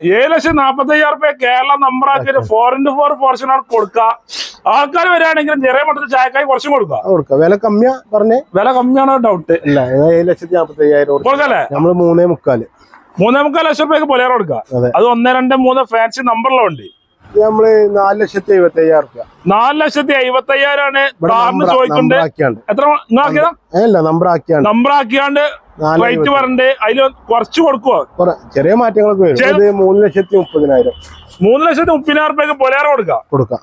ഏഴ് ലക്ഷം നാപ്പത്തി അയ്യായിരം റുപ്യ കേരള നമ്പറാക്കിയിട്ട് ഫോർ ഇന്റു ഫോർ ഫോർച്യൂണർ കൊടുക്കുക. ആൾക്കാർ വരികയാണെങ്കിൽ ചെറിയ മട്ടത്തിൽ ചായക്കായി കുറച്ചും കൊടുക്കുക. വില കമ്മിയാ പറഞ്ഞേ? വില കമ്മിയാണ് ഡൗട്ട് ഇല്ല ഏഴ് ലക്ഷത്തി നാപ്പത്തി അയ്യായിരം കൊടുക്കാം കൊടുക്കല്ലേ? നമ്മൾ മൂന്നേ മുക്കാൽ. മൂന്നേ മുക്കാൽ ലക്ഷം റുപ്യക്ക് പൊലേറ കൊടുക്കുക. അതെ. ഒന്ന് രണ്ട് മൂന്ന് ഫാൻസി നമ്പറിലുണ്ട് നമ്മൾ നാല് ലക്ഷത്തി എഴുപത്തി അയ്യായിരം റുപ്യ. നാല് ലക്ഷത്തി അയ്പത്തി അയ്യായിരം ആണ് നമ്പർ ചോദിക്കുന്നുണ്ട്. നമ്പർ ആക്കിയാണ്ട് എത്ര നിങ്ങളാക്കിയതാ അല്ല റേറ്റ് പറഞ്ഞിട്ട് അതിൽ കുറച്ച് കൊടുക്കുവോ? ചെറിയ മാറ്റങ്ങളൊക്കെ വരും. മൂന്ന് ലക്ഷത്തി മുപ്പതിനായിരം. മൂന്ന് ലക്ഷത്തി മുപ്പതിനായിരം റുപ്യക്ക് പൊലേറ കൊടുക്കാം? കൊടുക്കാം.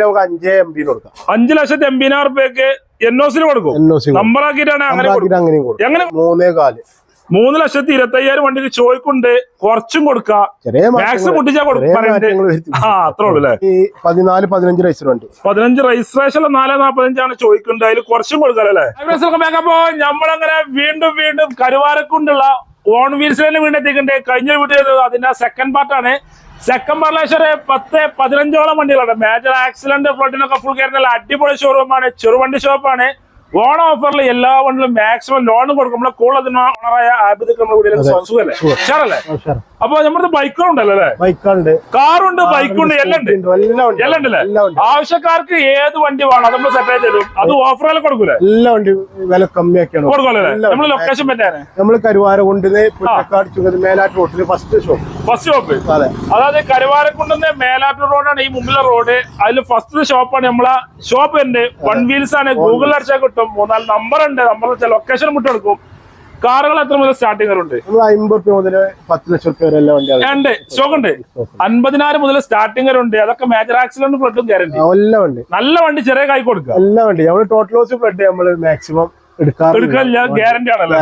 നമുക്ക് അഞ്ചേ എം കൊടുക്കാം. അഞ്ച് ലക്ഷത്തി എൺപതിനായിരം റുപ്യക്ക് എൻ കൊടുക്കും. നമ്പർ ആക്കിയിട്ടാണ് അങ്ങനെ എങ്ങനെ മൂന്നേ കാൽ. മൂന്ന് ലക്ഷത്തി ഇരുപത്തി അയ്യായിരം വണ്ടിക്ക് ചോയ്ക്കുണ്ട് കുറച്ചും കൊടുക്കാം. മാക്സ് പൊട്ടിച്ചാ കൊടുക്കും ആ അത്രേ ഉള്ളു അല്ലേ? ഈ പതിനാല് പതിനഞ്ച് വണ്ടി. പതിനഞ്ച് രജിസ്ട്രേഷൻ നാല് നാപ്പത്തഞ്ചാണ് ചോദിക്കുന്നത് അതിൽ കുറച്ചും കൊടുക്കാല്ലേ അപ്പോ നമ്മളങ്ങനെ വീണ്ടും വീണ്ടും കരുവാരക്കുണ്ടുള്ള ഓൺ വീൽസിനെ വീണ്ടും എത്തിക്കണ്ടേ കഴിഞ്ഞ വീട്ടിൽ അതിന്റെ സെക്കൻഡ് പാർട്ടാണ് സെക്കൻഡ് പാർട്ടിലെ പത്ത് പതിനഞ്ചോളം വണ്ടികളുണ്ട്. മേജർ ആക്സിഡന്റ് ഫ്ലോട്ടിനൊക്കെ ഫുൾ കയറുന്ന അടിപൊളി ഷോറൂമാണ് ചെറുവണ്ടി ഷോപ്പാണ് ഓൺ ഓഫറിൽ എല്ലാ വണ്ടിലും മാക്സിമം ലോൺ കൊടുക്കുമ്പോൾ നമ്മളെ കൂടുതൽ ഓണറായ ആബിദ് നമ്മുടെ കൂടെ സുഖല്ലേ? ഷാറല്ലേ അപ്പൊ നമ്മുടെ ബൈക്കുകളുണ്ടല്ലോ അല്ലേ? ബൈക്കുണ്ട് കാറുണ്ട് ബൈക്കുണ്ട് എല്ലാം ഉണ്ട്. എല്ലാം ഉണ്ട്. എല്ലാം ഉണ്ടല്ലേ? ആവശ്യക്കാർക്ക് ഏത് വണ്ടി വേണം അത് നമ്മൾ സെപ്പറേറ്റ് തരും. അത് ഓഫറിൽ കൊടുക്കൂലേ? എല്ലാ വണ്ടി വില കമ്മിയാക്കിയാണ്. കൊടുക്കുമല്ലേ എല്ലാം നമ്മൾ ലൊക്കേഷൻ പറ്റാനെ? നമ്മൾ കരുവാര കൊണ്ടുവന്ന് പുന്നക്കാട് ചുഗത് മേലാറ്റ് ഫസ്റ്റ് ഷോപ്പ് ഫസ്റ്റ് ഷോപ്പ് അതെ. അതായത് കരുവാരക്കുണ്ടെന്ന് മേലാറ്റൂർ റോഡാണ് ഈ മുമ്പിലെ റോഡ്. അതിൽ ഫസ്റ്റ് ഷോപ്പാണ് നമ്മളെ ഷോപ്പ് ഉണ്ട് വൺ വീൽസ് ആണ്. ഗൂഗിളിൽ അടിച്ചാൽ കിട്ടും. മൂന്നാൽ നമ്പർ ഉണ്ട്. നമ്മൾ ലൊക്കേഷൻ വിട്ട് കൊടുക്കും. കാറുകൾ എത്ര മുതൽ സ്റ്റാർട്ടിംഗ് ഉണ്ട് നമ്മൾ അമ്പത് രൂപ മുതൽ പത്ത് ലക്ഷം രൂപ ഉണ്ട് സ്റ്റോക്ക് ഉണ്ട്. അൻപതിനായിരം മുതൽ സ്റ്റാർട്ടിംഗ് ഉണ്ട് അതൊക്കെ മേജർ ആക്സിഡന്റ് ഫ്ലഡും ഗ്യാരണ്ടി എല്ലാം ഉണ്ട് നല്ല വണ്ടി ചെറിയ കൈ കൊടുക്കുക. എല്ലാം ഉണ്ട് നമ്മൾ ടോട്ടൽ ലോസ് ഫ്ലഡ് നമ്മൾ മാക്സിമം എടുക്കാനില്ല ഗ്യാരണ്ടി ആണല്ലോ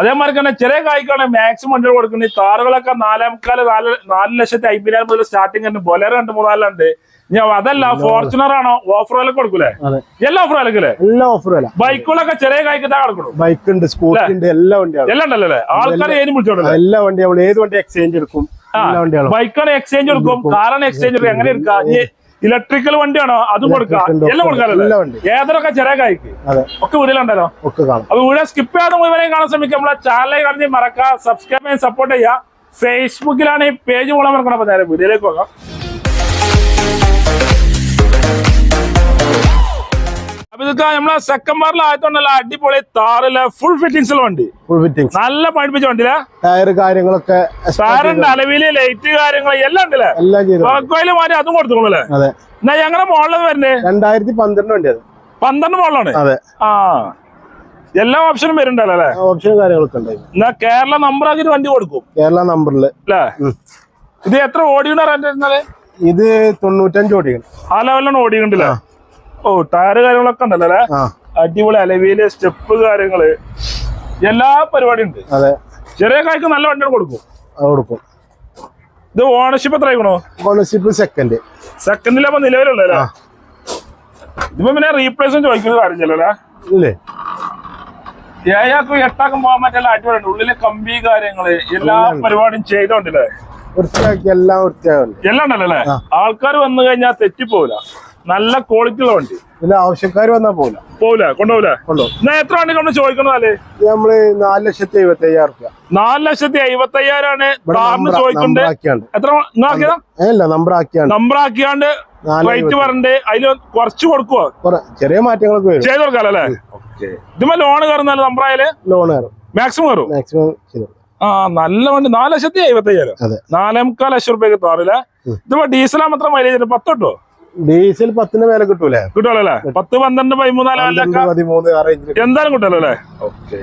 അതേമാതിരി തന്നെ ചെറിയ കായ്ക്കാണ് മാക്സിമം വണ്ടികൾ കൊടുക്കുന്നത്. കാറുകളൊക്കെ നാലേമുക്കാൽ നാല് നാല് ലക്ഷത്തി അമ്പതിനായിരം മുതൽ സ്റ്റാർട്ടിംഗ് ഉണ്ട്. ബൊലേറ രണ്ട് മൂന്നാലുണ്ട് ഞാൻ അതല്ല ഫോർച്യൂണർ ആണോ? ഓഫർ വില കൊടുക്കൂലേ? എല്ലാ ഓഫർ വിലക്കല്ലേ എല്ലാ ഓഫർ വില ബൈക്കുകളൊക്കെ ചെറിയ കായ്ക്കത്താ കൊടുക്കണം. ബൈക്ക് ഉണ്ട് സ്കൂട്ടി ഉണ്ട് എല്ലാ വണ്ടിയാണ് എല്ലാം ഉണ്ടല്ലേ ആൾക്കാരെ ഏത് വിളിച്ചോണ്ടല്ലോ എല്ലാ വണ്ടി നമ്മൾ ഏത് വണ്ടി എക്സ്ചേഞ്ച് എടുക്കും? ബൈക്കാണ് എക്സ്ചേഞ്ച് എടുക്കും കാറാണ് എക്സ്ചേഞ്ച് കൊടുക്കും. എങ്ങനെ എടുക്കാം? ഇലക്ട്രിക്കൽ വണ്ടിയാണോ? അതും കൊടുക്കാം. എല്ലാം കൊടുക്കാറില്ലോ? ഏതൊക്കെ ചെറിയ കായ്ക്ക്? ഒക്കെ വീടിലുണ്ടല്ലോ അപ്പൊ വീഡിയോ സ്കിപ്പ് ചെയ്യാതെ മുഴുവനെയും കാണാൻ ശ്രമിക്കുക. നമ്മളെ ചാനലിൽ കാണി മറക്കുക സബ്സ്ക്രൈബ് ചെയ്യാൻ സപ്പോർട്ട് ചെയ്യുക. ഫേസ്ബുക്കിലാണ് ഈ പേജ് മൂലം മറക്കണം അപ്പൊ നേരെ വീഡിയോയിലേക്ക് പോകാം. ഇതൊക്കെ നമ്മളെ സെക്കൻഡ് ബാറിൽ ആയതുകൊണ്ടല്ല അടിപൊളി താറില്ല ഫുൾ ഫിറ്റിംഗ്സിൽ വണ്ടി. ഫുൾ ഫിറ്റിംഗ്സ് നല്ല പഠിപ്പിച്ച വണ്ടിയില്ല ടയർ കാര്യങ്ങളൊക്കെ താറുണ്ട് അലവിൽ ലൈറ്റ് കാര്യങ്ങൾ എല്ലാം ഉണ്ടല്ലേ? എല്ലാം മാറ്റി അതും കൊടുത്തോളൂ അതെ. എന്നാ ഞങ്ങളുടെ മോളിൽ വരണ്ടേ? രണ്ടായിരത്തി പന്ത്രണ്ട് വണ്ടി അത്. പന്ത്രണ്ട് മോളിലാണ് അതെ. ആ. എല്ലാ ഓപ്ഷനും വരുന്നുണ്ടല്ലോ അല്ലേ? ഓപ്ഷൻ കാര്യങ്ങളൊക്കെ ഉണ്ട്. എന്നാ കേരള നമ്പർ ആക്കിട്ട് വണ്ടി കൊടുക്കും. കേരള നമ്പറിൽ അല്ലേ? ഇത് എത്ര ഓടിയുണ്ട് റെന്റ് ഇത് തൊണ്ണൂറ്റഞ്ച് ഓടികൾ ആ ലെവലിലാണ് ഓടിയുണ്ടല്ലേ? ഓ ടയർ കാര്യങ്ങളൊക്കെ ഉണ്ടല്ലോ അടിപൊളി അലവിയിൽ സ്റ്റെപ്പ് കാര്യങ്ങൾ. എല്ലാ പരിപാടിയും ഉണ്ട്. അതെ. ചെറിയ കായ്ക്ക് നല്ല വണ്ടിയാണ് കൊടുക്കും. കൊടുക്കും. ഇത് ഓണർഷിപ്പ് എത്ര ആയിക്കണോ? ഓണർഷിപ്പ് സെക്കൻഡ് സെക്കൻഡിൽ അപ്പൊ നിലവിലുള്ളല്ലേ ഇതിപ്പോ പിന്നെ റീപ്ലേസും ചോദിക്കുന്ന കാര്യല്ലേ ഇല്ലേ? ഏഴാക്കും എട്ടാക്കും പോകാൻ പറ്റില്ല അടിപൊളിയുണ്ട്. ഉള്ളിലെ കമ്പി കാര്യങ്ങൾ എല്ലാ പരിപാടിയും ചെയ്തോണ്ടല്ലേ? വൃത്തിയാക്കി എല്ലാം എല്ലാം ഉണ്ടല്ലോ ആൾക്കാർ വന്നു കഴിഞ്ഞാൽ തെറ്റിപ്പോവില്ല. നല്ല ക്വാളിറ്റി ഉള്ള വണ്ടി. പിന്നെ ആവശ്യക്കാർ വന്നാൽ പോകില്ല പോവില്ല കൊണ്ടുപോകില്ല കൊണ്ടുപോകും എത്ര വണ്ടി കൊണ്ട് ചോദിക്കണോ അല്ലേ നമ്മൾ നാല് ലക്ഷത്തി എഴുപത്തി അയ്യായിരം റുപ്യ. നാല് ലക്ഷത്തി എഴുപത്തി കാറിന് നമ്പർ ആക്കിയാണ്ട്. എത്ര നമ്പർ ആക്കിയാണ്ട്. നമ്പർ ആക്കിയാണ്ട് റേറ്റ് പറഞ്ഞിട്ട് അതിൽ കുറച്ച് കൊടുക്കുവോ? കുറെ ചെറിയ മാറ്റങ്ങളൊക്കെ വരും. ചെയ്ത് കൊടുക്കാലോ അല്ലേ ഇതുമ്പോ ലോൺ കയറുന്ന നമ്പർ ആയാൽ ലോൺ കയറും. മാക്സിമം കയറും? മാക്സിമം ആ നല്ല വണ്ടി. നാല് ലക്ഷത്തി എഴുപത്തി അയ്യായിരം അതെ. നാലേ മുക്കാൽ ലക്ഷം റുപ്യക്ക് താറില്ല ഇതിപ്പോ ഡീസലാ മാത്രം മൈലേജ് പത്തോട്ടോ ഡീസൽ പത്തിന് മേലെ കിട്ടൂലേ? കിട്ടുമല്ലോ അല്ലേ? പത്ത് പന്ത്രണ്ട് പതിമൂന്നാൽ പന്ത്രണ്ട് കൊല്ലൊക്കെ പതിമൂന്ന് ആ റേഞ്ചിൽ എന്തായാലും കിട്ടുമല്ലോ അല്ലേ? ഓക്കെ.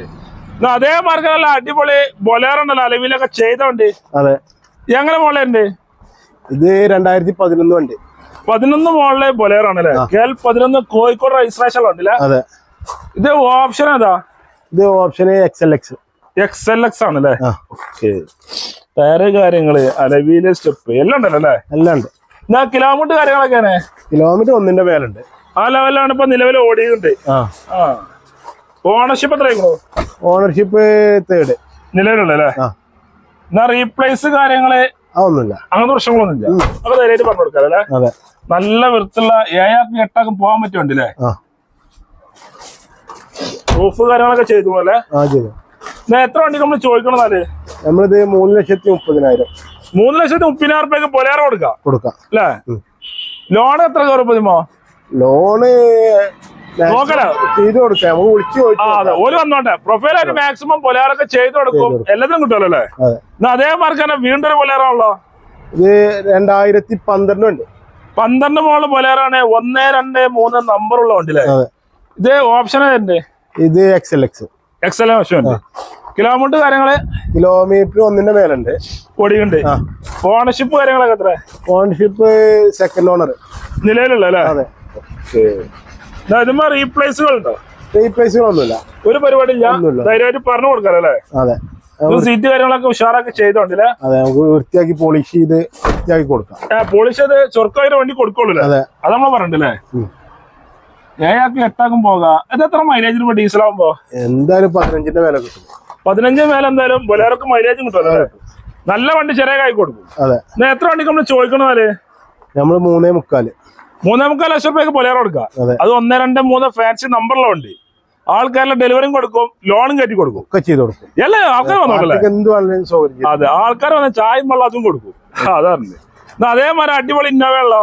അതേ മാർഗം നല്ല അടിപൊളി ബൊലേറുണ്ടല്ലോ അലവിലൊക്കെ ചെയ്തോണ്ട്. അതെ. എങ്ങനെ മോളുണ്ട് ഇത് രണ്ടായിരത്തി പതിനൊന്ന് വണ്ടി. പതിനൊന്ന് മോളിലെ ബൊലേറാണ് അല്ലേ കേൾ പതിനൊന്ന് കോഴിക്കോട് രജിസ്ട്രേഷൻ ഉണ്ടല്ലേ അതെ. ഇത് ഓപ്ഷൻ ഏതാ? ഇത് option X L X X L X ആണല്ലേ? ഓക്കെ. ടയറ് കാര്യങ്ങൾ അലവിയിലെ സ്റ്റെപ്പ് എല്ലാം ഉണ്ടല്ലോ അല്ലേ? എല്ലാം ഉണ്ട്. എന്നാ കിലോമീറ്റർ കാര്യങ്ങളൊക്കെയാണ്. കിലോമീറ്റർ ഒന്നിന്റെ മേലുണ്ട്. ആ ലെവലാണ് ഇപ്പൊ നിലവിൽ ഓടിയുണ്ട് ഓണർഷിപ്പ് എത്രയായിക്കണോ ഓണർഷിപ്പ് തേർഡ് നിലവിലുള്ളല്ലേ ആ. എന്നാ റീപ്ലേസ് കാര്യങ്ങൾ അതൊന്നുമില്ല അങ്ങനത്തെ പ്രശ്നങ്ങളൊന്നുമില്ല അപ്പൊ ധൈര്യമായിട്ട് പറഞ്ഞു കൊടുക്കാം അല്ലേ? നല്ല വൃത്തിയുള്ള ഏഴാക്കും എട്ടാക്കും പോകാൻ പറ്റുണ്ടല്ലേ പ്രൂഫ് കാര്യങ്ങളൊക്കെ ചെയ്തു പോലെ എത്ര വണ്ടി നമ്മൾ ചോദിക്കണം നമ്മളിത് മൂന്ന് ലക്ഷത്തി മുപ്പതിനായിരം. മൂന്ന് ലക്ഷത്തി മുപ്പതിനായിരം റുപ്യക്ക് പൊലേറ കൊടുക്കാം. കൊടുക്കാം. അല്ലേ? ലോൺ എത്ര കയറുമ്പോ ലോണ് നോക്കലോ ചെയ്ത് കൊടുക്കാം. നമുക്ക് വിളിച്ചു ആ അതെ. ഓര് വന്നോട്ടെ. പ്രൊഫൈലായിട്ട് മാക്സിമം പൊലേറൊക്കെ ചെയ്തു കൊടുക്കും. എല്ലാത്തിനും കിട്ടുമല്ലോ അല്ലേ? അതെ. എന്നാ അതേ മാർക്ക് തന്നെ വീണ്ടും ഒരു പൊലേറാണല്ലോ ഇത് രണ്ടായിരത്തി പന്ത്രണ്ട് ഉണ്ട്. പന്ത്രണ്ട് മോളിൽ പൊലേറാണ്. ഒന്ന് രണ്ട് മൂന്ന് നമ്പർ ഉള്ള വണ്ടി അല്ലേ ഇത് ഓപ്ഷൻ ഉണ്ട് ഇത് XL L X XL option ഉണ്ട്. കിലോമീറ്റർ കാര്യങ്ങൾ? കിലോമീറ്റർ ഒന്നിന്റെ മേലുണ്ട്. ഓടിയുണ്ട് ഓണർഷിപ്പ് കാര്യങ്ങളൊക്കെ എത്ര ഓണർഷിപ്പ് സെക്കൻഡ് ഓണർ നിലവിലുള്ള അല്ലേ? അതെ. എന്നാ ഇതുമ്പോ റീപ്ലേസുകൾ ഉണ്ടോ റീപ്ലേസുകളൊന്നുമില്ല ഒരു പരിപാടി ഇല്ല. ധൈര്യമായിട്ട് പറഞ്ഞു അതെ. സീറ്റ് കാര്യങ്ങളൊക്കെ ഉഷാറാക്കി ചെയ്തോണ്ടില്ലേ? അതെ നമുക്ക് വൃത്തിയാക്കി പോളിഷ് ചെയ്ത് വൃത്തിയാക്കി കൊടുക്കാം. പോളിഷ് അത് ചൊറുക്കായിട്ട് വണ്ടി കൊടുക്കുള്ളൂ അതെ. അത് നമ്മൾ പറഞ്ഞിട്ടില്ലേ? ഏഴാക്കും എട്ടാക്കും പോകാം. ഇത് എത്ര മൈലേജിന് ഡീസൽ ആകുമ്പോ എന്തായാലും പതിനഞ്ചിന്റെ വില കിട്ടും. പതിനഞ്ച് മേലെ എന്തായാലും ബൊലേറൊക്കെ മൈലേജും കിട്ടും? നല്ല വണ്ടി ചെറിയ കൈ കൊടുക്കും. അതെ. എത്ര വണ്ടിക്ക് നമ്മൾ ചോദിക്കണതാൽ നമ്മൾ മൂന്നേ മുക്കാൽ. മൂന്നേ മുക്കാൽ ലക്ഷം രൂപയ്ക്ക് ബൊലേറോ കൊടുക്കാം അതെ. ഒന്ന് രണ്ട് മൂന്ന് ഫാൻസി നമ്പറുള്ള വണ്ടി. ആൾക്കാരുടെ ഡെലിവറിയും കൊടുക്കും ലോണും കയറ്റി കൊടുക്കും. ഒക്കെ ചെയ്ത് കൊടുക്കും. അല്ലേ? ആൾക്കാർ ചെയ്യും. അതെ ആൾക്കാർ വന്ന ചായയും വെള്ളം അതും കൊടുക്കും. അതാണ് അതേമാതിരി അടിപൊളി ഇന്നോവ ഉള്ള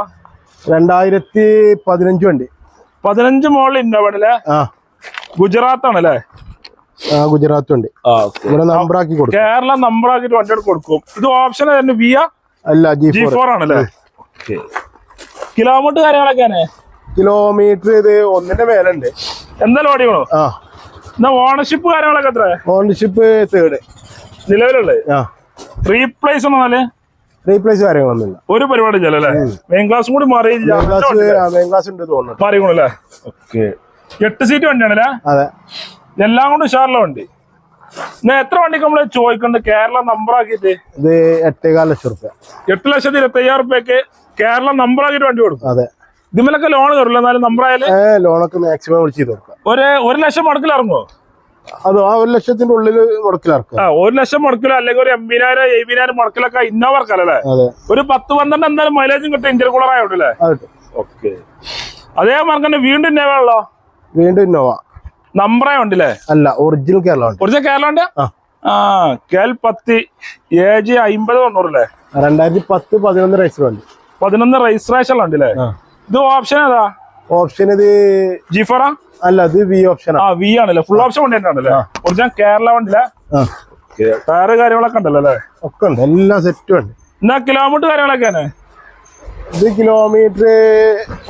രണ്ടായിരത്തി പതിനഞ്ച് വണ്ടി. പതിനഞ്ച് മോളിൽ ഇന്നോവ ആണല്ലേ ഗുജറാത്ത് ആണല്ലേ? ഗുജറാത്ത് വണ്ടി ഇവിടെ നമ്പറാക്കി കൊടുക്കും. കേരള നമ്പർ ആക്കിയിട്ട് വണ്ടി കൊടുക്കും. ഇത് ഓപ്ഷൻ തന്നെ വിയ അല്ല ജി ജി ഫോർ ആണല്ലേ? കിലോമീറ്റർ കാര്യങ്ങളൊക്കെയാണ് കിലോമീറ്റർ ഇത് ഒന്നിന്റെ മേലുണ്ട്. എന്തായാലും ഓടിക്കണോ ആ. എന്നാ ഓണർഷിപ്പ് കാര്യങ്ങളൊക്കെ എത്ര ഓണർഷിപ്പ് തേർഡ് നിലവിലുള്ളത്? ആ. റീപ്ലേസ് ഒന്നാൽ റീപ്ലേസ് കാര്യങ്ങളൊന്നുമില്ല. ഒരു പരിപാടി ഇല്ല അല്ലേ? മെയിൻ ക്ലാസ് കൂടി മാറിയില്ല. മെയിൻ ക്ലാസ് മെയിൻ ക്ലാസ് ഉണ്ട് തോന്നുന്നു. മാറിക്കണല്ലേ ഓക്കെ. എട്ട് സീറ്റ് വണ്ടിയാണല്ലേ? അതെ. എല്ലാം കൊണ്ട് ഉഷാറുള്ള വണ്ടി. എത്ര വണ്ടിക്ക് നമ്മൾ ചോദിക്കണ്ട്? കേരള നമ്പർ ആക്കിയിട്ട്. ഇത് എട്ടേകാൽ ലക്ഷം റുപ്യ. എട്ട് ലക്ഷത്തി ഇരുപത്തി അയ്യായിരം റുപ്യക്ക് കേരള നമ്പർ ആക്കിയിട്ട് വണ്ടി കൊടുക്കും. അതെ. ഇതിമലൊക്കെ ലോൺ കയറില്ല എന്നാലും നമ്പർ ആയാൽ? ലോണൊക്കെ മാക്സിമം വിളിച്ച് കൊടുക്കാം. ഒരു ഒരു ലക്ഷം മുടക്കിൽ ഇറങ്ങുമോ അത് ആ ഒരു ലക്ഷത്തിന്റെ ഉള്ളിൽ മുടക്കിലിറക്കാം ആ ഒരു ലക്ഷം മുടക്കിലോ? അല്ലെങ്കിൽ ഒരു എൺപതിനായിരം എഴുപതിനായിരം മുടക്കിലൊക്കെ ഇന്നോവ ഇറക്കാലല്ലേ അതെ. ഒരു പത്ത് പന്ത്രണ്ട് എന്തായാലും മൈലേജും കിട്ടും ഇന്ത്യൻ കൂളർ കിട്ടും ഓക്കെ അതേ മാർക്ക് തന്നെ വീണ്ടും ഇന്നോവ ഉള്ളോ? വീണ്ടും ഇന്നോവ. നമ്പറേ ഉണ്ടല്ലേ? അല്ല ഒറിജിനൽ കേരള ഒറിജിനൽ കേരള ഉണ്ട്? ആ. ആ കേൽ പത്തി ഏജ് അമ്പത് തൊണ്ണൂറല്ലേ? രണ്ടായിരത്തി പത്ത് പതിനൊന്ന് രജിസ്റ്റർ ഉണ്ട്. പതിനൊന്ന് രജിസ്ട്രേഷൻ ഉണ്ടല്ലേ ഇത് ഓപ്ഷൻ ഏതാ? ഓപ്ഷൻ ഇത് ജിഫറ അല്ല ഇത് വി ഓപ്ഷൻ ആ. വി ആണല്ലേ. ഫുൾ ഓപ്ഷൻ വണ്ടി തന്നെയാണല്ലേ ഒറിജിനൽ കേരള വണ്ടിയില്ല ആ. ടയറ് കാര്യങ്ങളൊക്കെ ഉണ്ടല്ലോ അല്ലേ ഒക്കെ ഉണ്ട്. എല്ലാം സെറ്റും ഉണ്ട്. എന്നാ കിലോമീറ്റർ കാര്യങ്ങളൊക്കെയാണ് ഇത് കിലോമീറ്റർ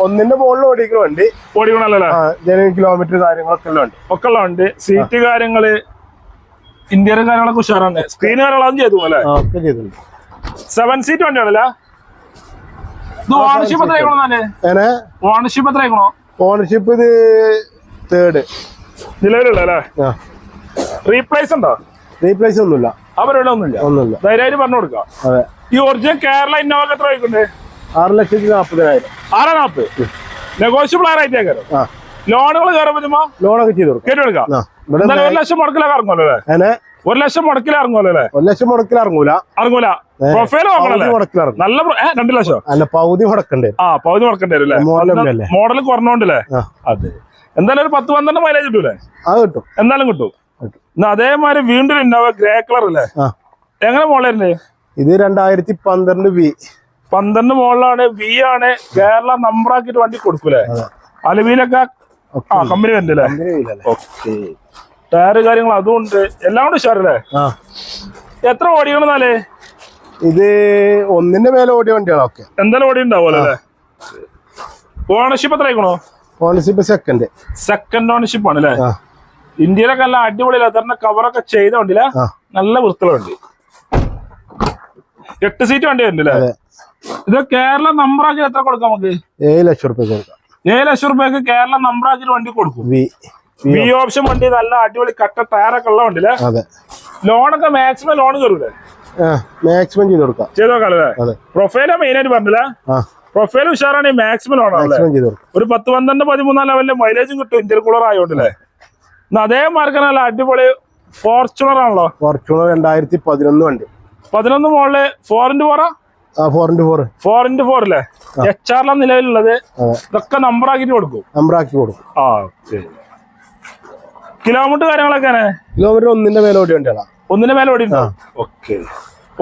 ഒന്നിന്റെ മുകളിൽ ഓടിക്കുന്ന വണ്ടി. ഓടിക്കണല്ലോ കിലോമീറ്റർ കാര്യങ്ങളൊക്കെ ഉള്ള വണ്ടി. ഒക്കെ ഉള്ള വണ്ടി. സീറ്റ് കാര്യങ്ങൾ ഇന്ത്യയിലെ കാര്യങ്ങളൊക്കെ ഉഷാറാണ്. സ്ക്രീൻ കാര്യങ്ങളതും ചെയ്തു അല്ലേ സെവൻ സീറ്റ് വണ്ടിയാണല്ലേ ഇത് ഓണർഷിപ്പ് എത്ര ആയിക്കണോ അങ്ങനെ ഓണർഷിപ്പ് എത്ര ആയിക്കണോ? ഓണർഷിപ്പ് ഇത് തേർഡ് നിലവിലുള്ള അല്ലേ? റീപ്ലേസ് ഉണ്ടോ? റീപ്ലേസ് ഒന്നുമില്ല. അവരുടെ ഒന്നുമില്ല. ഒന്നുമില്ല ധൈര്യമായിട്ട് പറഞ്ഞു കൊടുക്കാം ഈ ഒറിജിനൽ കേരള ഇന്നോവ എത്ര വയ്ക്കുന്നുണ്ട് ആറ് ലക്ഷത്തി നാൽപ്പതിനായിരം ആറ് നാൽപ്പത് നെഗോഷ്യബിൾ ആറായിട്ട് കയറും ലോണുകൾ കയറുമ്പോ ലോണൊക്കെ ചെയ്തു കൊടുക്കും. ആ ഒരു ലക്ഷം മുടക്കിലൊക്കെ ഇറങ്ങുമല്ലോ അല്ലേ? ഒരു ലക്ഷം മുടക്കിൽ ഇറങ്ങുമല്ലോ അല്ലേ? ഒരു ലക്ഷം മുടക്കിൽ ഇറങ്ങൂല. ഇറങ്ങൂല. പ്രൊഫൈൽ നല്ല രണ്ട് ലക്ഷം. അല്ല പൗതി മുടക്കണ്ടേ? ആ പൗതി മുടക്കണ്ടേ മോഡൽ കുറഞ്ഞോണ്ടല്ലേ അതെ. എന്തായാലും ഒരു പത്ത് പന്ത്രണ്ട് മൈലേജ് കിട്ടൂലേ? അത് കിട്ടും. എന്തായാലും കിട്ടും. എന്നാ അതേമാതിരി വീണ്ടും ഇന്നോവ ഗ്രേ കളർ അല്ലേ? എങ്ങനെ മോളേ ഇത് രണ്ടായിരത്തി പന്ത്രണ്ട് വി പന്ത്രണ്ട് മുകളിലാണ് വി ആണ്. കേരള നമ്പർ ആക്കിട്ട് വണ്ടി കൊടുക്കൂലേ? അലുമിനൊക്കെ ആ കമ്പനി വരുന്നില്ലേ ഓക്കെ ടയറ് കാര്യങ്ങൾ അതും ഉണ്ട്. എല്ലാം കൂടെ ഉഷാറല്ലേ? എത്ര ഓടിക്കണമെന്നാലേ ഇത് ഒന്നിന്റെ മേലെ ഓടിയ വണ്ടികളൊക്കെ. എന്തായാലും ഓടി ഉണ്ടാവുമല്ലോ അല്ലേ? ഓണർഷിപ്പ് എത്ര ആയിക്കണോ? ഓണർഷിപ്പ് സെക്കൻഡ് സെക്കൻഡ് ഓണർഷിപ്പ് ആണ് അല്ലേ? ഇന്ത്യയിലൊക്കെ നല്ല അടിപൊളി ലെതറിന്റെ കവറൊക്കെ ചെയ്ത വണ്ടിയില്ല? നല്ല വൃത്തിയുള്ള വണ്ടി. എട്ട് സീറ്റ് വണ്ടി വരുന്നുണ്ടല്ലേ അതെ. ഇത് കേരള നമ്പറാജിൽ എത്ര കൊടുക്കാം നമുക്ക്? ഏഴ് ലക്ഷം റുപ്യ കൊടുക്കാം. ഏഴ് ലക്ഷം റുപ്യക്ക് കേരള നമ്പറാജിൽ വണ്ടി കൊടുക്കും. B option. വണ്ടി നല്ല അടിപൊളി കട്ട ടയറൊക്കെ ഉള്ള വണ്ടിയില്ലേ അതെ. ലോണൊക്കെ മാക്സിമം ലോൺ കയറൂലേ? മാക്സിമം ചെയ്ത് കൊടുക്കാം. ചെയ്ത് അതെ. പ്രൊഫൈല മെയിൻ ആയിട്ട് പറഞ്ഞില്ല? പ്രൊഫൈൽ ഉഷാറാണ് മാക്സിമം ലോൺ ഒരു പത്ത് പന്ത്രണ്ട് പതിമൂന്നാം ലെവലിലെ മൈലേജും കിട്ടും ഇന്ത്യൻ കൂളർ ആയതുകൊണ്ടല്ലേ അതേ മാർക്ക് നല്ല അടിപൊളി ഫോർച്യൂണർ ആണല്ലോ. ഫോർച്യൂണർ രണ്ടായിരത്തി പതിനൊന്ന് വണ്ടി. പതിനൊന്ന് മോളിൽ ഫോറിന്റെ പോറാ four into four four into four അല്ലേ എച്ച് ആറിലാണ് നിലവിലുള്ളത്. ഇതൊക്കെ നമ്പർ ആക്കിട്ട് കൊടുക്കും. നമ്പർ ആക്കി കൊടുക്കും. ആ കിലോമീറ്റർ കാര്യങ്ങളൊക്കെ കിലോമീറ്റർ ഒന്നിന്റെ മേലെ ഓടി വണ്ടികളാ. ഒന്നിന്റെ മേലെ ഓടി ഓക്കെ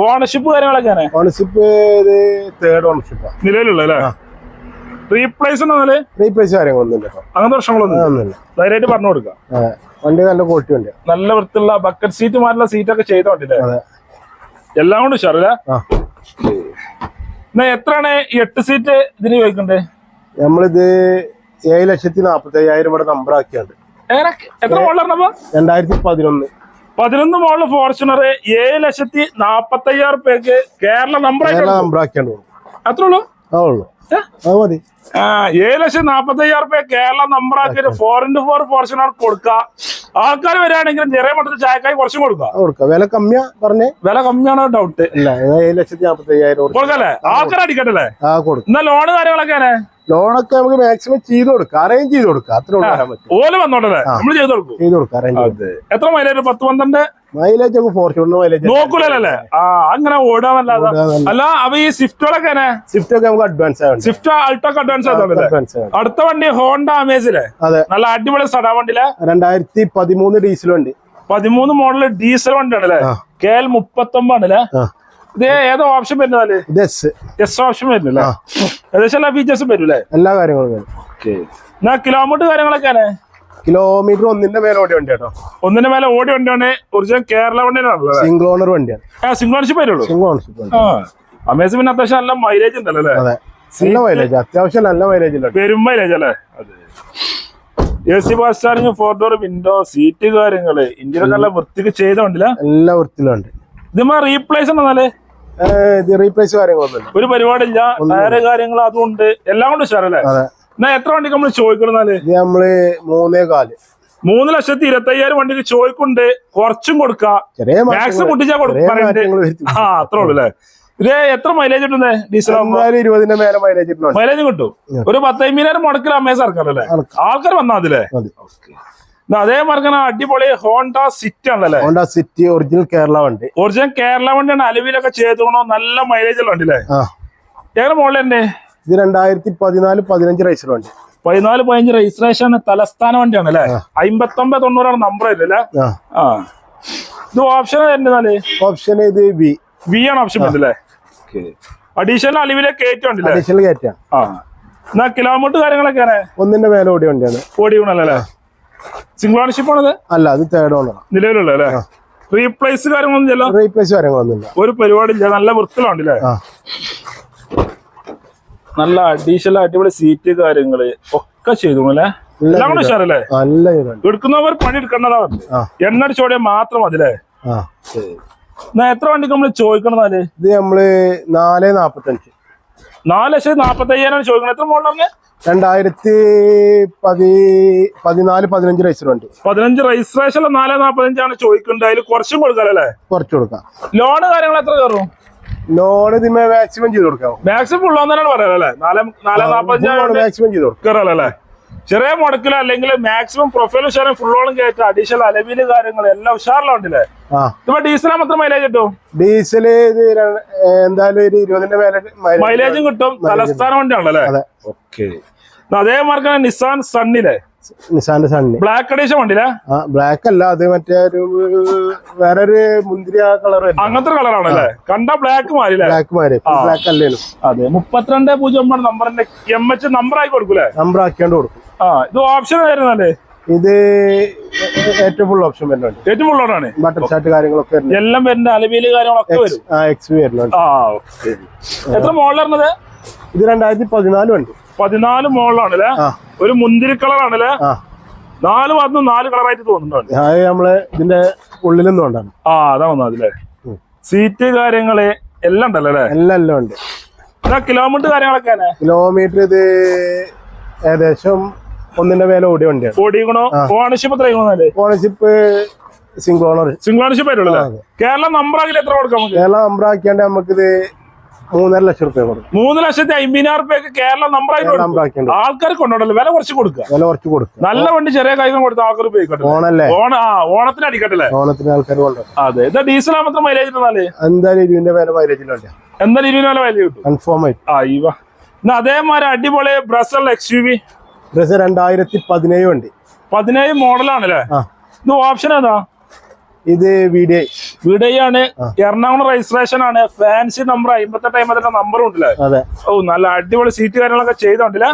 ഓണർഷിപ്പ് കാര്യങ്ങളൊക്കെ ഓണർഷിപ്പ് ഇത് തേർഡ് ഓണർഷിപ്പ് നിലവിലുള്ള അല്ലേ? റീപ്ലേസ് റീപ്ലേസ് കാര്യങ്ങളൊന്നുമില്ല അങ്ങനത്തെ പ്രശ്നങ്ങളൊന്നും ധൈര്യമായിട്ട് പറഞ്ഞു കൊടുക്കാം. വണ്ടി നല്ല ക്വാളിറ്റി വണ്ടി. നല്ല വൃത്തിയുള്ള ബക്കറ്റ് സീറ്റ് മാറ്റുള്ള സീറ്റൊക്കെ ചെയ്ത വണ്ടില്ലേ അതെ. എല്ലാം കൊണ്ട് ഉഷാറല്ലേ? എന്നാ എത്രയാണ് എട്ട് സീറ്റ് ഇതിന് ചോദിക്കണ്ടേ? നമ്മളിത് ഏഴ് ലക്ഷത്തി നാപ്പത്തി അയ്യായിരം ഇവിടെ നമ്പർ ആക്കിയാണ്ട് എത്ര മോളിലാണപ്പോ രണ്ടായിരത്തി പതിനൊന്ന്. പതിനൊന്ന് മോളിൽ ഫോർച്യൂണർ ഏഴ് ലക്ഷത്തി നാപ്പത്തി അയ്യായിരം പേർക്ക് കേരള നമ്പർ നമ്പർ ആക്കിയാണ് അത്രേ ഉള്ളൂ? ആ ഉള്ളു. മതി. ആ ഏഴ് ലക്ഷം നാപ്പത്തി അയ്യായിരം റുപ്യ കേരള നമ്പർ ആക്കി ഫോർ ഇന്റു ഫോർ ഫോർച്യൂണർ കൊടുക്കുക. ആൾക്കാർ വരികയാണെങ്കിൽ ചെറിയ മട്ടത്തിൽ ചായക്കായി കുറച്ചും കൊടുക്കുക. കൊടുക്കുക. വില കമ്മിയാ പറഞ്ഞേ? വില കമ്മിയാണോ ഡൗട്ട് ഇല്ല ഏഴ് ലക്ഷത്തി നാപ്പത്തി അയ്യായിരം കൊടുക്കാം. കൊടുക്കല്ലേ? ആൾക്കാർ അടിക്കട്ടല്ലേ? ആ കൊടുക്കും. എന്നാ ലോണ് കാര്യങ്ങളൊക്കെ ലോണൊക്കെ നമുക്ക് മാക്സിമം ചെയ്ത് കൊടുക്കാം. അറേഞ്ച് ചെയ്ത് കൊടുക്കാം. അത്ര ഓൽ വന്നോട്ടല്ലേ നമ്മൾ ചെയ്ത് കൊടുക്കും. ചെയ്ത് കൊടുക്കാം എത്ര മൈലേജ് പത്ത് പന്ത്രണ്ട്? മൈലേജ് ഒക്കെ ഫോർച്യൂണർ മൈലേജ് നോക്കൂലല്ലേ? ആ അങ്ങനെ ഓടാമല്ലാതെ അല്ല അപ്പൊ ഈ സ്വിഫ്റ്റുകളൊക്കെ സ്വിഫ്റ്റ് ഒക്കെ നമുക്ക് അഡ്വാൻസ് ആണ് സ്വിഫ്റ്റ് അൾട്ടോക്ക് അഡ്വാൻസ് അഡ്വാൻസ് ആണ് അടുത്ത വണ്ടി ഹോണ്ട അമേസിലെ അതെ. നല്ല അടിപൊളി സടാ വണ്ടിയിലെ രണ്ടായിരത്തി പതിമൂന്ന് ഡീസൽ വണ്ടി. പതിമൂന്ന് മോഡൽ ഡീസൽ വണ്ടിയാണല്ലേ ആണല്ലേ കെ എൽ മുപ്പത്തൊമ്പതാണല്ലേ ആ. ഇത് ഏതോ ഓപ്ഷൻ വരുന്നതല്ലേ എസ് ഓപ്ഷൻ വരുന്നില്ല? ഏകദേശം എല്ലാ ഫീച്ചേഴ്സും എല്ലാ കാര്യങ്ങളും എന്നാ കിലോമീറ്റർ കാര്യങ്ങളൊക്കെയാണ് കിലോമീറ്റർ ഒന്നിന്റെ മേലെ ഓടി വണ്ടി കേട്ടോ. ഒന്നിന്റെ മേലെ ഓടി വണ്ടിയാണ് ഒറിജിനൽ കേരള വണ്ടിയാണല്ലോ സിംഗിൾ ഓണർ വണ്ടിയാണ്. സിംഗിൾ ഓണർഷിപ്പ് വരുള്ളൂ. സിംഗിൾ ഓണർഷിപ്പ് അമേസ് പിന്നെ അത്യാവശ്യം നല്ല മൈലേജ് ഉണ്ടല്ലോ അല്ലേ? നല്ല മൈലേജ് അത്യാവശ്യം നല്ല മൈലേജ് പെരും മൈലേജ് അല്ലേ? അതെ. A C bus charging four door window seat കാര്യങ്ങൾ ഇന്ത്യയിലൊക്കെ നല്ല വൃത്തിക്ക് ചെയ്ത വണ്ടില്ല എല്ലാ വൃത്തിയിലുണ്ട് ഇതുമാ റീപ്ലേസ് എന്നാലേ? റീപ്ലേസ് കാര്യങ്ങളൊന്നും ഒരു പരിപാടിയില്ല. ടയറ് കാര്യങ്ങൾ അതുകൊണ്ട് എല്ലാം കൊണ്ട് ഉഷാറല്ലേ? എന്നാ എത്ര വണ്ടിക്ക് നമ്മൾ ചോദിക്കണമെന്നാൽ ഇത് നമ്മൾ മൂന്നേ കാൽ മൂന്ന് ലക്ഷത്തി ഇരുപത്തി അയ്യായിരം വണ്ടിക്ക് ചോദിക്കുണ്ട് കുറച്ചും കൊടുക്ക. ചെറിയ മാക്സിമം മുട്ടിച്ചാ ചെറിയ കൊടുക്കും വരുത്തി ആ അത്രേ ഉള്ളൂ അല്ലേ? ഇത് എത്ര മൈലേജ് കിട്ടുന്നേ ഡീസൽ ഇരുപതിന്റെ മേലെ മൈലേജ് മൈലേജ് കിട്ടും. ഒരു പത്തയ്യായിരം മുടക്കിൽ സർക്കാർ ഇറക്കാറല്ലേ ആൾക്കാർ വന്നാ അതില്ലേ മതി. എന്നാ അതേ മറക്കണ അടിപൊളി ഹോണ്ട സിറ്റി ആണല്ലേ ഹോണ്ട സിറ്റി ഒറിജിനൽ കേരള വണ്ടി. ഒറിജിനൽ കേരള വണ്ടിയാണ് അലുവിലൊക്കെ ചെയ്തോണോ നല്ല മൈലേജ് ഉള്ള വണ്ടി അല്ലേ? ആ. എങ്ങനെ മോളിൽ തന്നെ? ഇത് രണ്ടായിരത്തി പതിനാല് പതിനഞ്ച് റേസർ വണ്ടി പതിനാല് പതിനഞ്ച് രജിസ്ട്രേഷൻ തലസ്ഥാന വണ്ടിയാണ് അല്ലേ? അമ്പത്തൊമ്പത് തൊണ്ണൂറാണ് നമ്പർ ആ. ആ. ഇത് ഓപ്ഷൻ ഓപ്ഷൻ ഇത് ബി ബി ആണ് ഓപ്ഷൻ അല്ലേ? അഡീഷണൽ അലിവിലെ കയറ്റി വണ്ടില്ലേ അഡീഷണൽ കയറ്റാണ് ആ. എന്നാ കിലോമീറ്റർ കാര്യങ്ങളൊക്കെയാണ് ഒന്നിന്റെ മേലെ ഓടി വണ്ടിയാണ്. ഓടി വീണല്ലേ സിംഗിൾ ഓണർഷിപ്പ് ആണത്? അല്ല അത് തേർഡ് ഓണർ നിലവിലുള്ള അല്ലേ? റീപ്ലേസ് കാര്യങ്ങളൊന്നും റീപ്ലേസ് കാര്യങ്ങളൊന്നുമില്ല ഒരു പരിപാടി ഇല്ല നല്ല വൃത്തിലുണ്ടല്ലേ നല്ല അഡീഷണൽ അടിപൊളി സീറ്റ് കാര്യങ്ങൾ ഒക്കെ ചെയ്തു അല്ലേ? എല്ലാം കൂടെ ഉഷാറല്ലേ? എടുക്കുന്നവർ പണി എടുക്കേണ്ടതാ പറഞ്ഞത് ആ. എണ്ണ അടിച്ചോടിയാൽ മാത്രം എന്നാ എത്ര വണ്ടിക്ക് നമ്മൾ ചോദിക്കണതാൽ? ഇത് നമ്മൾ നാല് നാപ്പത്തഞ്ച്. നാല് ലക്ഷത്തി നാപ്പത്തി അയ്യായിരം ചോദിക്കണം എത്ര മോഡലാണ് രണ്ടായിരത്തി പതി പതിനാല് പതിനഞ്ച് റൈസർ വണ്ടി. പതിനഞ്ച് രജിസ്ട്രേഷൻ നാല് നാപ്പത്തഞ്ചാണ് ചോദിക്കുന്നത് അതിൽ കുറച്ചും കൊടുക്കാല്ലേ കുറച്ച് കൊടുക്കാം. ലോണ് കാര്യങ്ങൾ എത്ര കയറും? ലോൺ ഇതിമേ മാക്സിമം ചെയ്ത് കൊടുക്കാം. മാക്സിമം ഫുൾ തന്നെയാണ് പറയാല്ലേ നാല് നാല് നാപ്പത്തഞ്ചാണ് മാക്സിമം ചെയ്ത് കൊടുക്കാം. കയറല്ലേ ചെറിയ മുടക്കിലോ അല്ലെങ്കിൽ മാക്സിമം പ്രൊഫൈൽ ഉഷാറും ഫുള്ളോളം കയറ്റാം അഡീഷണൽ അലവിൽ കാര്യങ്ങൾ എല്ലാം ഉഷാറിലുണ്ടല്ലേ? ഇപ്പൊ ഡീസലാ മാത്രം മൈലേജ് കിട്ടും? ഡീസൽ ഇത് എന്തായാലും ഒരു ഇരുപതിന്റെ മേലെ മൈലേജും കിട്ടും. തലസ്ഥാന വണ്ടിയാണല്ലേ? അതെ. ഓക്കെ അതേ മാർക്കാണ് നിസാൻ സണ്ണിലെ നിസാന്റെ സണ്ണി. ബ്ലാക്ക് അഡീഷൻ വണ്ടിയിലെ? ആ ബ്ലാക്ക് അല്ല അത് മറ്റേ ഒരു വേറൊരു മുന്തിരി കളർ അങ്ങനത്തെ കളറാണല്ലേ കണ്ട ബ്ലാക്ക് മാറി ബ്ലാക്ക് മാറി ബ്ലാക്ക് അല്ലേലും. അതെ മുപ്പത്തിരണ്ട് പൂജ്യം ഒമ്പത് നമ്പറിന്റെ എം എച്ച് നമ്പർ ആയി കൊടുക്കൂലേ നമ്പർ ആക്കിയാണ്ട് കൊടുക്കും. ആ ഇത് ഓപ്ഷൻ വരുന്നല്ലേ ഇത് ഏറ്റവും ഫുൾ ഓപ്ഷൻ വരുന്നുണ്ട് ഏറ്റവും ഫുൾ ഉള്ളതാണ് ബട്ടർ ഷർട്ട് കാര്യങ്ങളൊക്കെ എല്ലാം വരുന്ന അലവിയിൽ കാര്യങ്ങളൊക്കെ വരും. ആ എക്സ് വി വരുന്നുണ്ട് ആ ഓക്കെ എത്ര മോഡൽ പറഞ്ഞത് ഇത് രണ്ടായിരത്തി പതിനാല് വണ്ടി. പതിനാല് മോഡലാണല്ലേ? അല്ലേ ഒരു മുന്തിരി കളറാണല്ലേ? അല്ലേ നാല് ഭാഗത്തും നാല് കളറായിട്ട് തോന്നുന്നുണ്ട് അത് നമ്മളെ ഇതിന്റെ ഉള്ളിൽ ഉണ്ടാണ് ആ അതാ വന്നതല്ലേ? സീറ്റ് കാര്യങ്ങൾ എല്ലാം ഉണ്ടല്ലോ അല്ലേ? എല്ലാം എല്ലാം ഉണ്ട്. കിലോമീറ്റർ കാര്യങ്ങളൊക്കെ കിലോമീറ്റർ ഇത് ഏകദേശം ഒന്നിന്റെ മേലെ ഓടിയ വണ്ടിയാണ്. ഓടിക്കണോ? ഓണർഷിപ്പ് എത്ര ownership single owner single ownership ആയിട്ടുള്ളൂ കേരള നമ്പർ ആക്കിയിട്ട് എത്ര കൊടുക്കാം കേരള നമ്പർ ആക്കിയാണ്ട് നമുക്കിത് മൂന്നര ലക്ഷം രൂപ കൊടുക്കും. മൂന്ന് ലക്ഷത്തി അമ്പതിനായിരം റുപ്യക്ക് കേരള നമ്പർ ആയിട്ട് ആൾക്കാർ കൊണ്ടോണ്ടല്ലോ വില കുറച്ച് കൊടുക്കുക. വില കുറച്ച് കൊടുക്കുക. നല്ല വണ്ടി ചെറിയ കൈകം കൊടുത്ത ആൾക്കാർ ഉപയോഗിക്കട്ടെ ഓണല്ലേ? ഓണ ആ ഓണത്തിന് അടിക്കട്ടല്ലേ ഓണത്തിന് ആൾക്കാർ കൊണ്ടുവരും. അതെ. ഇത് ഡീസൽ മാത്രം മൈലേജ് എന്തായാലും ഇരുവിന്റെ വില മൈലേജിലുണ്ട് എന്തായാലും ഇരുവിന് വില മൈലേജ് കിട്ടും? കൺഫേം ആയിട്ട്. ആ ഇവ. എന്നാ അതേമാതിരി അടിപൊളി Brussels X U V Brussels രണ്ടായിരത്തി പതിനേഴ് വണ്ടി. പതിനേഴ് മോഡലാണല്ലേ ഇത് ഓപ്ഷൻ ഏതാ? ഇത് വീഡിയോ വീഡിയോ ആണ് എറണാകുളം രജിസ്ട്രേഷൻ ആണ്. ഫാൻസി നമ്പർ അമ്പത്തെട്ട് അമ്പത്തെട്ട് നമ്പറും ഉണ്ടല്ലേ? ഓ നല്ല അടിപൊളി സീറ്റ് കാര്യങ്ങളൊക്കെ ചെയ്തോണ്ടില്ല?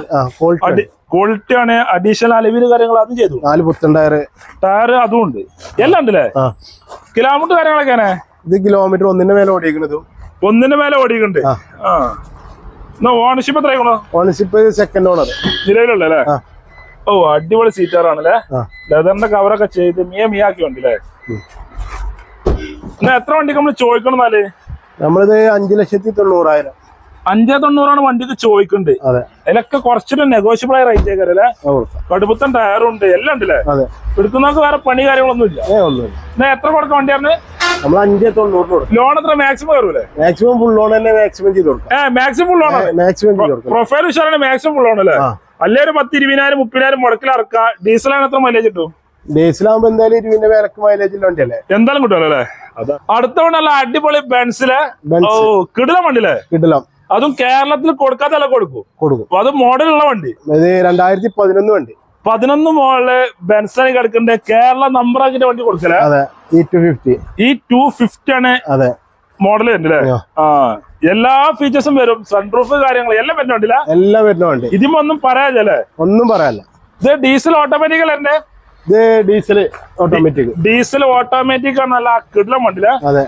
ക്വാളിറ്റി ആണ്. അഡീഷണൽ അലവിൽ കാര്യങ്ങൾ അതും ചെയ്തു. നാല് പുത്തൻ ടയർ ടയർ അതും ഉണ്ട്. എല്ലാം ഉണ്ടല്ലേ? കിലോമീറ്റർ കാര്യങ്ങളൊക്കെയാണ് ഇത് കിലോമീറ്റർ ഒന്നിന്റെ മേലെ ഓടിക്കുന്നതും ഒന്നിന്റെ മേലെ ഓടിയിട്ടുണ്ട് ഓണർഷിപ്പ് എത്രയാണോ ഓണർഷിപ്പ് സെക്കൻഡ് ഓണർ നിലവിലുള്ളല്ലേ ആ. ഓ അടിപൊളി സീറ്റാറാണല്ലേ? ലെതറിന്റെ കവറൊക്കെ ചെയ്ത് മിയ മിയാക്കി ഉണ്ടല്ലേ ഉം. എന്നാ എത്ര വണ്ടി നമ്മൾ ചോദിക്കണം എന്നാൽ? നമ്മളിത് അഞ്ചു ലക്ഷത്തി തൊണ്ണൂറായിരം. അഞ്ചേ തൊണ്ണൂറാണ് വണ്ടിക്ക് ചോദിക്കുന്നുണ്ട് അതെ. അതിലൊക്കെ കുറച്ചൊരു നെഗോഷ്യബിൾ ആയ റേറ്റ് ആയിക്കാരല്ലേ കൊടുക്കാം. കടുപ്പത്തൻ ടയറും ഉണ്ട് എല്ലാം ഉണ്ടല്ലേ? എടുക്കുന്നവർക്ക് വേറെ പണി കാര്യങ്ങളൊന്നും ഇല്ല. എത്ര കൊടുക്കാൻ വണ്ടിയാണ് നമ്മൾ അഞ്ചേ തൊണ്ണൂറിന് കൊടുക്കാം. ലോൺ എത്ര? മാക്സിമം കയറൂലേ? മാക്സിമം ഫുൾ ലോൺ തന്നെ മാക്സിമം ചെയ്ത് കൊടുക്കും. മാക്സിമം ഫുൾ ലോൺ മാക്സിമം കൊടുക്കാം. പ്രൊഫൈൽ ഉഷാറാണ് മാക്സിമം ഫുൾ ലോൺ അല്ലേ? അല്ലേ ഒരു പത്ത് ഇരുപതിനായിരം മുപ്പതിനായിരം മുടക്കിൽ ഇറക്കുക ഡീസലാണ് എത്ര മൈലേജ് കിട്ടും? ഡീസലാകുമ്പോ എന്തായാലും ഇരുപതിന്റെ വിലക്ക് മൈലേജ് വണ്ടിയല്ലേ? എന്തായാലും കിട്ടുമല്ലോ അല്ലേ? അടുത്ത വണ്ടല്ല അടിപൊളി ബെൻസിലെ കിടിലം വണ്ടിയില്ലേ? കിട്ടലാം അതും കേരളത്തിൽ കൊടുക്കാത്തല്ല കൊടുക്കും. കൊടുക്കും. അത് മോഡലുള്ള വണ്ടി. ഇത് രണ്ടായിരത്തി പതിനൊന്ന് വണ്ടി. പതിനൊന്ന് മോളിൽ ബെൻസായി കിടക്കണ്ട കേരള നമ്പർ ആക്കിന്റെ വണ്ടി അതെ. ടു ഫിഫ്റ്റി ഈ ടു ഫിഫ്റ്റി ആണ് അതെ. മോഡൽ വരുന്നില്ലേ അല്ലേ? ആ. എല്ലാ ഫീച്ചേഴ്സും വരും. സൺറൂഫ് കാര്യങ്ങൾ എല്ലാം വരുന്നുണ്ടല്ല? എല്ലാം വരുന്നുണ്ട്. ഇതിമൊന്നും പറയാല്ലേ ഒന്നും പറയാല്ല ഇത് ഡീസൽ ഓട്ടോമാറ്റിക് അല്ലേ? ഇത് ഡീസൽ ഓട്ടോമാറ്റിക് ഡീസൽ ഓട്ടോമാറ്റിക് ആണ്. നല്ല കിടിലം അതെ.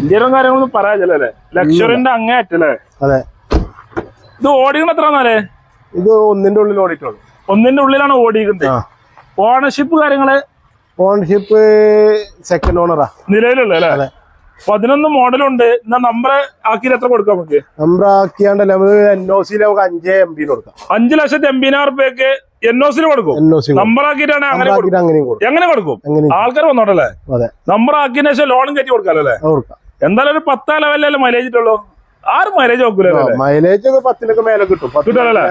ഇന്ത്യയിലും കാര്യങ്ങളൊന്നും പറയാല്ലേ ലക്ഷറിന്റെ അങ്ങേയറ്റല്ലേ അതെ. ഇത് ഓടിക്കണ എത്ര എന്നാലേ ഇത് ഒന്നിന്റെ ഉള്ളിൽ ഓടിക്കുള്ളൂ ഒന്നിന്റെ ഉള്ളിലാണ് ഓടിക്കുന്നത്. ഓണർഷിപ്പ് കാര്യങ്ങൾ? ഓണർഷിപ്പ് സെക്കൻഡ് ഓണറാ നിലവിലുള്ള അല്ലേ പതിനൊന്ന് മോഡലുണ്ട്. എന്നാ നമ്പർ ആക്കിയിട്ട് എത്ര കൊടുക്കാം നമുക്ക്? നമ്പർ ആക്കിയാണ്ട് നമുക്ക് എൻ ഒ സിയിൽ നമുക്ക് അഞ്ചേ എം ബിന് കൊടുക്കാം. അഞ്ചു ലക്ഷത്തി എൺപതിനായിരം റുപ്യക്ക് എൻ ഒ സിന് കൊടുക്കും? എൻ ഒ സി നമ്പർ ആക്കിയിട്ടാണ് അങ്ങനെ എങ്ങനെ കൊടുക്കും? ആൾക്കാർ വന്നോട്ടല്ലേ? അതെ. നമ്പർ ആക്കിയതിനു ശേഷം ലോണും കയറ്റി കൊടുക്കാമല്ലോ എന്തായാലും ഒരു പത്താം ലെവലല്ലേ മൈലേജ് ഇട്ടുള്ളൂ ആരും മൈലേജ് നോക്കൂല മൈലേജ് പത്തിനൊക്കെ മേലെ കിട്ടും. കിട്ടുമല്ലേ?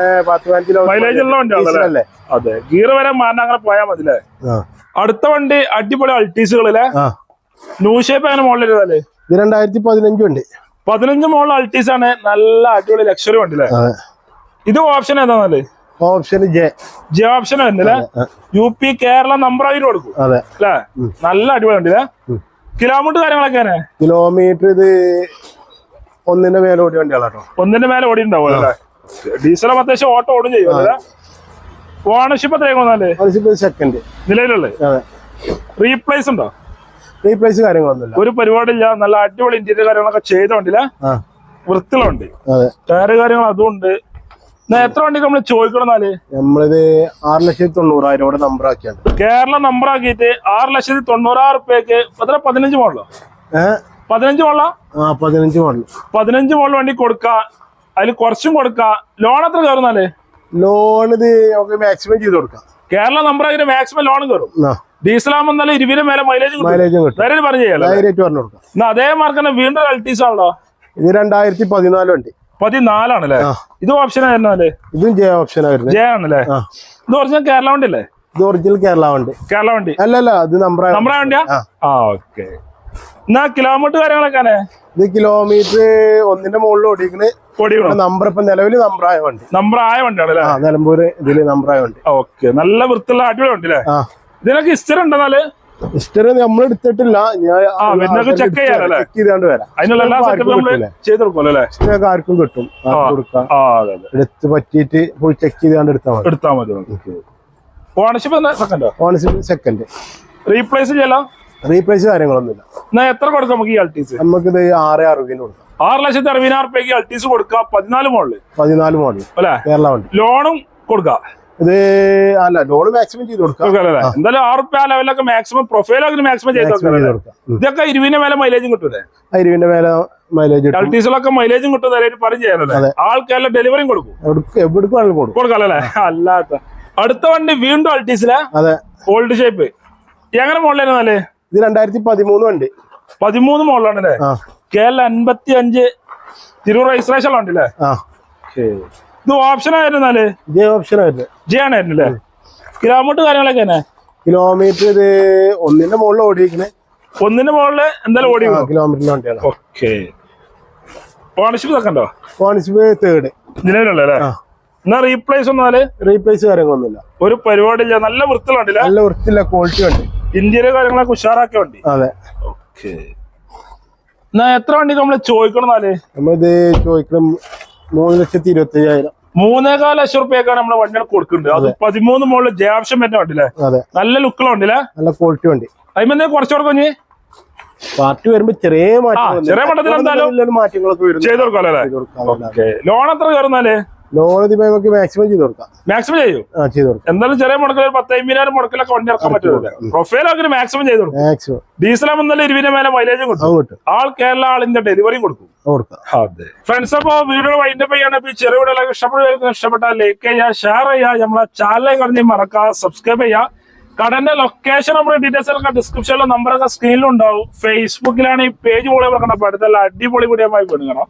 മൈലേജ് ഉള്ള വണ്ടിയാണല്ലേ അതെ. ഗീർ വരെ മാറാൻ അങ്ങനെ പോയാൽ ആ. അടുത്ത വണ്ടി അടിപൊളി അൾട്ടീസുകളിലെ ആ. ന്യൂ ഷേപ്പ് അങ്ങനെ മോഡൽ ഇത് രണ്ടായിരത്തി പതിനഞ്ച് ഉണ്ട് പതിനഞ്ച് മോഡൽ അൾട്ടീസ് ആണ്. നല്ല അടിപൊളി ലക്ഷറി വണ്ടി അല്ലേ? ഇത് ഓപ്ഷൻ ഏതാന്നല്ലേ ഓപ്ഷൻ ജെ ജി ഓപ്ഷൻ വരുന്നില്ലേ യു പി കേരള നമ്പർ ആയിട്ട് കൊടുക്കും. അതെ. അല്ലേ? നല്ല അടിപൊളി വണ്ടി. കിലോമീറ്റർ കാര്യങ്ങളൊക്കെ കിലോമീറ്റർ ഇത് ഒന്നിന്റെ മേലെ ഓടി വണ്ടികളാട്ടോ ഒന്നിന്റെ മേലെ ഓടി ഉണ്ടാവും അല്ലേ ഡീസൽ അത്യാവശ്യം ഓട്ടോ ഓടും ചെയ്യും ഓണർഷിപ്പ് എത്രയാണെന്നാൽ ഓണർഷിപ്പ് സെക്കൻഡ് നിലവിലുള്ളത്? റീപ്ലേസ് ഉണ്ടോ? റീപ്ലേസ് കാര്യങ്ങളൊന്നുമില്ല. ഒരു പരിപാടിയില്ല നല്ല അടിപൊളി ഇന്റീരിയർ കാര്യങ്ങളൊക്കെ ചെയ്തോണ്ടില്ല. വൃത്തികളുണ്ട്. വണ്ടി ടയറ് കാര്യങ്ങൾ അതുകൊണ്ട് എത്ര വണ്ടിക്ക് നമ്മൾ ചോദിക്കണമെന്നാൽ നമ്മളിത് ആറ് ലക്ഷത്തി തൊണ്ണൂറായിരം നമ്പർ ആക്കിയാണ്. കേരള നമ്പർ ആക്കിയിട്ട് ആറ് ലക്ഷത്തി തൊണ്ണൂറായിരം റുപ്യക്ക് എത്ര? പതിനഞ്ച് മോഡലോ ഏഹ് പതിനഞ്ച് മോഡലോ ആ? പതിനഞ്ച് മോഡൽ പതിനഞ്ച് മോഡൽ വണ്ടി കൊടുക്ക. അതിൽ കുറച്ചും കൊടുക്ക. ലോൺ എത്ര കയറുന്നാൽ ലോൺ ഇത് നമുക്ക് മാക്സിമം ചെയ്ത് കൊടുക്കാം. കേരള നമ്പർ അതിന് മാക്സിമം ലോൺ കയറും. ഡീസലാകുമ്പോൾ നല്ല ഇരുപതിനും മേലെ മൈലേജ് മൈലേജും കിട്ടും. പറഞ്ഞു എന്നാ അതേ മാർക്ക് തന്നെ വീണ്ടും അൾട്ടീസ് ആണല്ലോ? ഇത് രണ്ടായിരത്തി പതിനാല് വണ്ടി. പതിനാലാണല്ലേ. ഇത് ഓപ്ഷൻ ആയിരുന്നാൽ ഇതും ജെ ഓപ്ഷൻ ആയിരുന്നു. ജെ ആണല്ലേ? ഇത് ഒറിജിനൽ കേരള വണ്ടി അല്ലേ? ഇത് ഒറിജിനൽ കേരള വണ്ടി. കേരള വണ്ടി. അല്ല അല്ല ഇത് നമ്പർ നമ്മുടെ വണ്ടിയാ. ആ. ഓക്കെ എന്നാ കിലോമീറ്റർ കാര്യങ്ങളൊക്കെ ഇത് കിലോമീറ്റർ ഒന്നിന്റെ മുകളിൽ ഓടിക്കണ് നമ്പർ ഇപ്പൊ നിലവിൽ നമ്പർ ആയ വണ്ടി. നമ്പർ ആയ വണ്ടിയാണല്ലേ? നിലമ്പൂര് ഇതിൽ നമ്പർ ആയ വണ്ടി. ഓക്കെ നല്ല വൃത്തിയുള്ള അടിപൊളി വണ്ടി അല്ലേ ഇതിനൊക്കെ ഇസ്റ്റർ ഉണ്ടെന്നാൽ ഇസ്റ്റർ നമ്മൾ എടുത്തിട്ടില്ല. ഞാൻ? ചെക്ക് ചെയ്താണ്ട് വരാം. അതിനുള്ള ആർക്കും കിട്ടും. കൊടുക്കാം. എടുത്ത് പറ്റിയിട്ട് ഫുൾ ചെക്ക് ചെയ്താണ്ട് എടുത്താൽ മതി. എടുത്താൽ മതി ownership second ownership second replace ചെയ്യலாம் replace കാര്യങ്ങളൊന്നുമില്ല. എത്ര കൊടുക്കാം നമുക്ക് ഈ അൾട്ടീസ് നമുക്ക് ആറ് അറുപതിന് കൊടുക്കാം. ആറ് ലക്ഷത്തി അറുപതിനായിരം റുപ്യക്ക് അൾട്ടീസ് കൊടുക്കാം പതിനാല് മോളിൽ. പതിനാല് മോഡൽ അല്ലേ? കേരള വണ്ടി. ലോണും കൊടുക്കാം ഇത് അല്ല ലോൺ മാക്സിമം ചെയ്ത് കൊടുക്കാം. എന്തായാലും ആറ് റുപ്യ ലെവലൊക്കെ മാക്സിമം മാക്സിമം ചെയ്ത് മാക്സിമം ചെയ്ത് കൊടുക്കാം. ഇതൊക്കെ ഇരുവിന്റെ മേലെ മൈലേജും കിട്ടൂലേ? ആ ഇരുവിന്റെ മേലെ മൈലേജ് കിട്ടും. അൾട്ടീസിലൊക്കെ മൈലേജും കിട്ടും പറഞ്ഞു ചെയ്യാനല്ലേ അതെ. ആൾക്കാരുടെ ഡെലിവറിയും കൊടുക്കും. എവിടേക്ക് കൊടുക്കും. കൊടുക്കാം അല്ലാത്ത. അടുത്ത വണ്ടി വീണ്ടും അൾട്ടീസിലെ അതെ. ഓൾഡ് ഷേപ്പ് എങ്ങനെ മോളിലായിരുന്നല്ലേ ഇത് രണ്ടായിരത്തി പതിമൂന്ന് വണ്ടി. പതിമൂന്ന് മോളിലാണല്ലേ ആ. കെ എൽ അൻപത്തി അഞ്ച് തിരൂർ രജിസ്ട്രേഷൻ ഉണ്ടല്ലേ ഇത് ഓപ്ഷൻ ആയിരുന്നാൽ ജെ ഓപ്ഷൻ ആയിരുന്നു. ജെ ആണായിരുന്നല്ലേ കിലോമീറ്റർ കാര്യങ്ങളൊക്കെ തന്നെ? കിലോമീറ്റർ ഇത് ഒന്നിന്റെ മുകളിൽ ഓടിയിരിക്കണേ. ഒന്നിന്റെ മുകളിൽ എന്തായാലും ഓടി കിലോമീറ്ററിന്റെ വണ്ടിയാണ്. ഓക്കെ. ഓണർഷിപ്പ് സെക്കൻഡോ ഓണർഷിപ്പ് തേർഡ് നിലവിലുള്ള എന്നാ റീപ്ലേസ് ഒന്നാൽ റീപ്ലേസ് കാര്യങ്ങളൊന്നുമില്ല. ഒരു പരിപാടി ഇല്ല നല്ല വൃത്തിലുണ്ടല്ലേ നല്ല വൃത്തിയുള്ള ക്വാളിറ്റി വണ്ടി ഇന്ത്യയിലെ കാര്യങ്ങളൊക്കെ ഉഷാറാക്കിയ വണ്ടി. അതെ. ഓക്കെ എന്നാ എത്ര വണ്ടി നമ്മൾ ചോദിക്കണം എന്നാൽ? നമ്മളിത് ചോദിക്കണം. മൂന്ന് ലക്ഷത്തി ഇരുപത്തി അയ്യായിരം മൂന്നേകാൽ ലക്ഷം റുപ്യൊക്കെ നമ്മളെ വണ്ടികൾ കൊടുക്കുന്നുണ്ട് അത് പതിമൂന്ന് മുകളിൽ ജയാംശം വരുന്ന വണ്ടിയില്ലേ? അതെ. നല്ല ലുക്കുള്ള വണ്ടിയില്ലേ? നല്ല ക്വാളിറ്റി വണ്ടി. അതിമെന്നേ കുറച്ചുകൂടെ കുഞ്ഞ് പാർട്ടി വരുമ്പോ ചെറിയ മാറ്റം ചെറിയ മട്ടത്തിൽ എന്തായാലും മാറ്റങ്ങളൊക്കെ ചെയ്ത് കൊടുക്കാം ലോൺ എത്ര കയറുന്നാൽ ലോൺ ഇതിപ്പോ നമുക്ക് മാക്സിമം ചെയ്ത് കൊടുക്കാം. മാക്സിമം ചെയ്യൂ? ആ ചെയ്ത് കൊടുക്കാം. എന്തായാലും ചെറിയ മുടക്കിൽ പത്ത് അമ്പതിനായിരം മുടക്കിലൊക്കെ വണ്ടി ഇറക്കാൻ പറ്റുമല്ലോ പ്രൊഫൈൽ അങ്ങനെ മാക്സിമം ചെയ്ത് കൊടുക്കും. മാക്സിമം ഡീസൽ എന്നാലും ഇരുപതിന് മേലെ മൈലേജും കൊടുക്കും ആൾ കേരള ആളിന്റെ ഡെലിവറിയും കൊടുക്കും. അത് ഫ്രണ്ട്സ് അപ്പോ വീഡിയോ വൈൻഡ് ചെയ്യാണ് ഈ ചെറിയ വീഡിയോ ഇഷ്ടപ്പെടുന്ന ഇഷ്ടപ്പെട്ടാൽ ലൈക്ക് ചെയ്യുക ഷെയർ ചെയ്യുക. നമ്മളെ ചാനൽ കടന്ന് മറക്കുക സബ്സ്ക്രൈബ് ചെയ്യുക. കടന്റെ ലൊക്കേഷൻ നമ്മുടെ ഡീറ്റെയിൽസ് ഒക്കെ ഡിസ്ക്രിപ്ഷനിലും നമ്പറൊക്കെ സ്ക്രീനിലുണ്ടാവും ഫേസ്ബുക്കിലാണ് ഈ പേജ് പോലെ കണ്ടപ്പോൾ അടുത്തുള്ള അടിപൊളി വീഡിയോ ആയി പെടുകണം